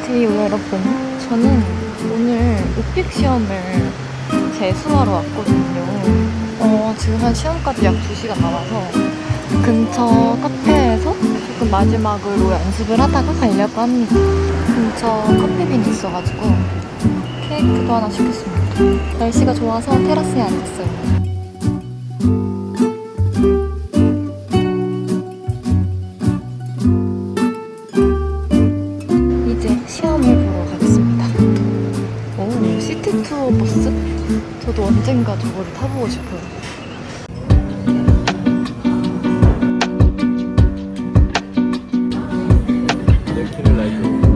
안녕하세요 여러분. 저는 오늘 오픽 시험을 재수하러 왔거든요. 어, 지금 한 시험까지 약 2시간 남아서 근처 카페에서 조금 마지막으로 연습을 하다가 가려고 합니다. 근처 커피빈이 있어가지고 케이크도 하나 시켰습니다. 날씨가 좋아서 테라스에 앉았어요 이제 시험을 보러 가겠습니다. 오, 시티 투어 버스? 저도 언젠가 저거를 타보고 싶어요. 잘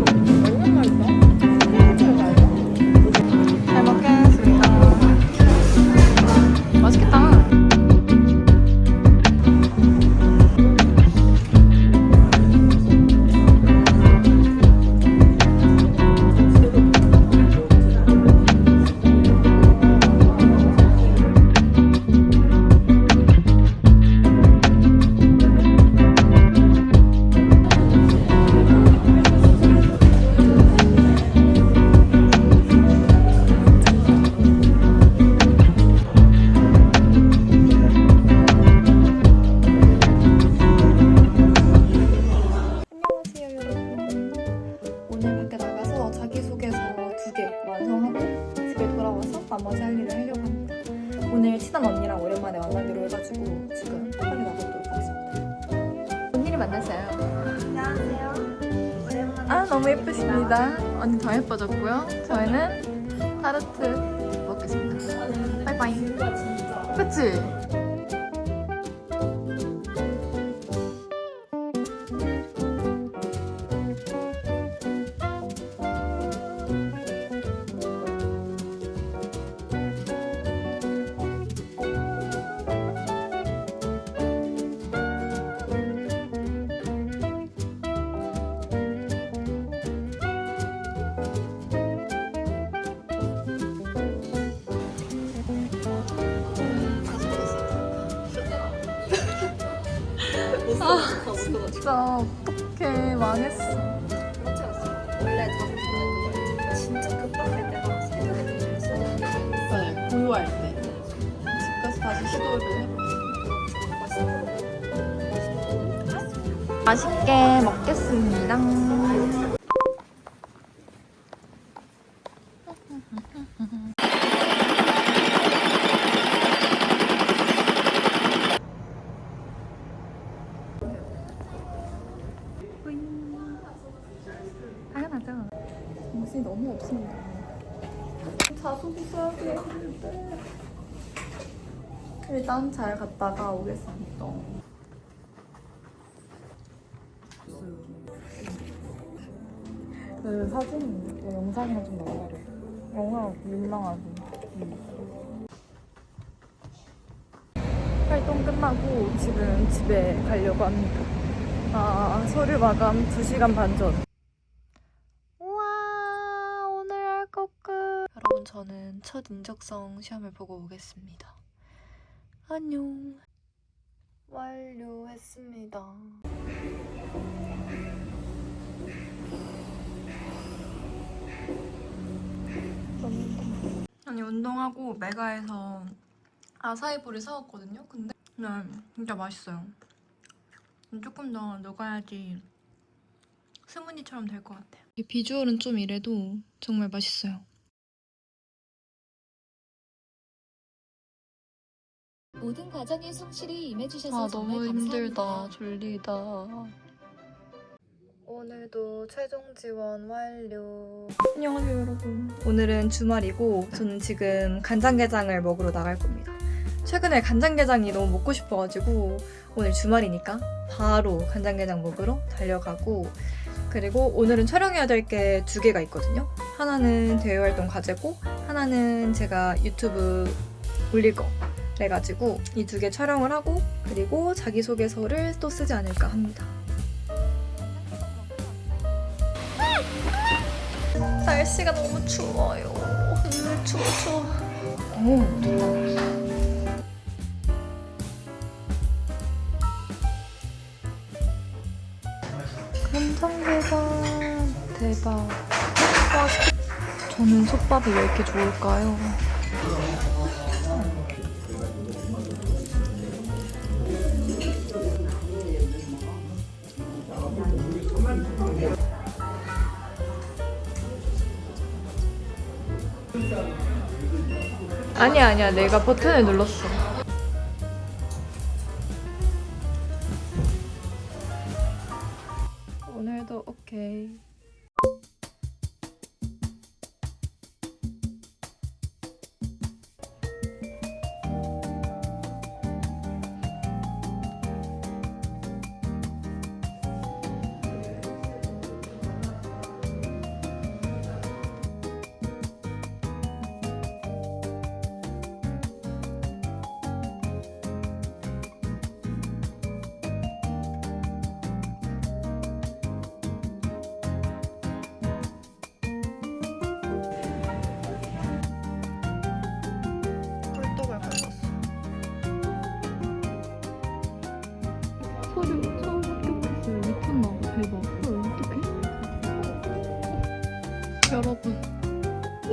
나머지 할 일을 하려고 합니다. 오늘 친한 언니랑 오랜만에 만나기로 해가지고 지금 빨리 나가보도록 하겠습니다. 언니를 만났어요. 안녕하세요. 오랜만에 아 너무 예쁘십니다. 언니 더 예뻐졌고요. 저희는 타르트 먹겠습니다. 바이바이. 진짜 진짜. 그치? 진짜 어떡해 망했어 그렇지 않습니다. 원래 자주 보는 거 진짜 급박할 때가 새벽에 좀 있어요. 네 고요할 때 집 가서 다시 시도를 해볼게요 맛있게 먹겠습니다 정신이 너무 없습니다 자소서 써야 되는데 일단 잘 갔다가 오겠습니다. 그 사진 영상이랑 좀 나와래 영화 민망하고. 활동 끝나고 지금 집에 가려고 합니다. 아 서류 마감 2시간 반 전. 우와 오늘 할 것 끝. 여러분 저는 첫 인적성 시험을 보고 오겠습니다. 안녕. 완료했습니다. 아니 운동하고 메가에서 아사이볼을 사왔거든요. 근데 네, 진짜 맛있어요. 조금 더 녹아야지 스무니처럼 될 것 같아요. 비주얼은 좀 이래도 정말 맛있어요. 모든 과정에 성실히 임해주셔서 아 정말 너무 힘들다 감사합니다. 졸리다. 오늘도 최종 지원 완료. 안녕하세요 여러분. 오늘은 주말이고 저는 지금 간장게장을 먹으러 나갈 겁니다. 최근에 간장게장이 너무 먹고 싶어가지고 오늘 주말이니까 바로 간장게장 먹으러 달려가고 그리고 오늘은 촬영해야 될 게 두 개가 있거든요. 하나는 대외활동 과제고 하나는 제가 유튜브 올릴 거 그래가지고 이 두 개 촬영을 하고 그리고 자기소개서를 또 쓰지 않을까 합니다. 날씨가 너무 추워요. 오늘 추워 추워. 오, 좋다. 간장게장 대박. 솥밥. 저는 솥밥이 왜 이렇게 좋을까요? 아니야 아니야 내가 버튼을 눌렀어. 오늘도 오케이.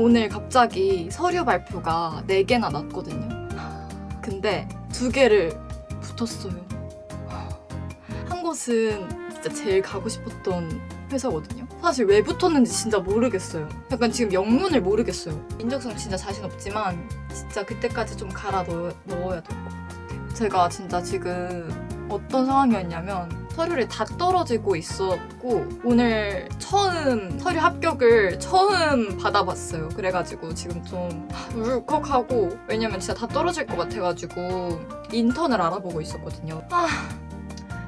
오늘 갑자기 서류 발표가 4개나 났거든요. 근데 두 개를 붙었어요. 한 곳은 진짜 제일 가고 싶었던 회사거든요. 사실 왜 붙었는지 진짜 모르겠어요. 약간 지금 영문을 모르겠어요. 인적성 진짜 자신 없지만 진짜 그때까지 좀 갈아 넣어, 넣어야 될 것 같아요. 제가 진짜 지금 어떤 상황이었냐면 서류를 다 떨어지고 있었고 오늘 처음 서류 합격을 처음 받아봤어요. 그래가지고 지금 좀 울컥하고 왜냐면 진짜 다 떨어질 것 같아가지고 인턴을 알아보고 있었거든요. 아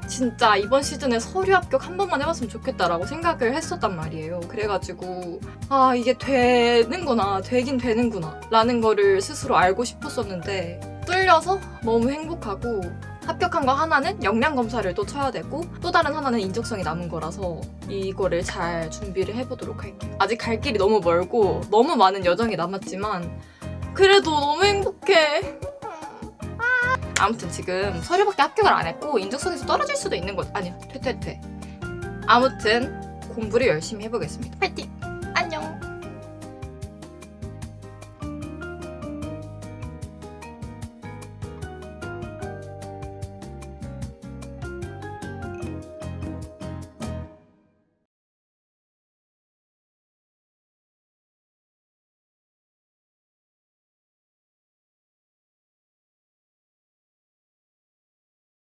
진짜 이번 시즌에 서류 합격 한 번만 해봤으면 좋겠다라고 생각을 했었단 말이에요. 그래가지고 아 이게 되는구나 되긴 되는구나 라는 거를 스스로 알고 싶었었는데 뚫려서 너무 행복하고 합격한 거 하나는 역량 검사를 또 쳐야 되고 또 다른 하나는 인적성이 남은 거라서 이거를 잘 준비를 해보도록 할게요. 아직 갈 길이 너무 멀고 너무 많은 여정이 남았지만 그래도 너무 행복해. 아무튼 지금 서류밖에 합격을 안 했고 인적성에서 떨어질 수도 있는 거죠. 아니요, 퇴퇴퇴. 아무튼 공부를 열심히 해보겠습니다. 파이팅! 안녕!